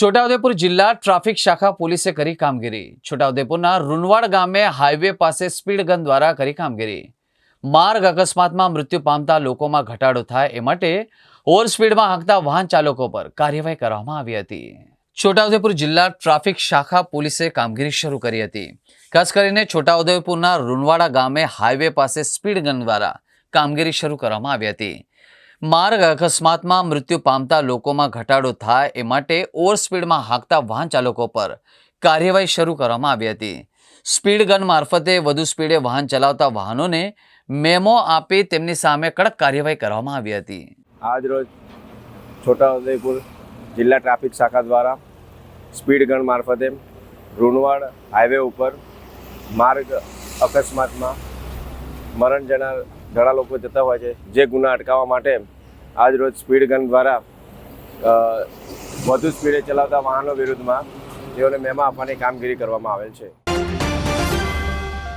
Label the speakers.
Speaker 1: છોટાઉદેપુર જિલ્લા ટ્રાફિક શાખા પોલીસે કરી કામગીરી. છોટાઉદેપુરના રૂનવાડ ગામે હાઈવે પાસે સ્પીડ ગન દ્વારા કરી કામગીરી. માર્ગ અકસ્માતમાં મૃત્યુ પામતા લોકોમાં ઘટાડો થાય એ માટે ઓવર સ્પીડમાં હાંકતા વાહન ચાલકો પર કાર્યવાહી કરવામાં આવી હતી. છોટાઉદેપુર જિલ્લા ટ્રાફિક શાખા પોલીસે કામગીરી શરૂ કરી હતી. ખાસ કરીને છોટાઉદેપુરના રૂનવાડા ગામે હાઈવે પાસે સ્પીડ ગન દ્વારા કામગીરી શરૂ કરવામાં આવી હતી. માર્ગ અકસ્માતમાં મૃત્યુ પામતા લોકોમાં ઘટાડો થાય એ માટે ઓવર સ્પીડમાં હાંકતા વાહન ચાલકો પર કાર્યવાહી શરૂ કરવામાં આવી હતી. સ્પીડ ગન મારફતે વધુ સ્પીડે વાહન ચલાવતા વાહનોને મેમો આપી તેમની સામે કડક કાર્યવાહી કરવામાં આવી હતી.
Speaker 2: આજ રોજ છોટાઉદેપુર જિલ્લા ટ્રાફિક શાખા દ્વારા સ્પીડ ગન મારફતે રૂણવાડ હાઈવે ઉપર માર્ગ અકસ્માતમાં મરણ જનાર ઘણા લોકો જતા હોય છે, જે ગુના અટકાવવા માટે આજરોજ સ્પીડ ગન દ્વારા વધુ સ્પીડે ચલાવતા વાહનો વિરુદ્ધમાં તેઓને મેમા આપવાની કામગીરી કરવામાં આવેલ છે.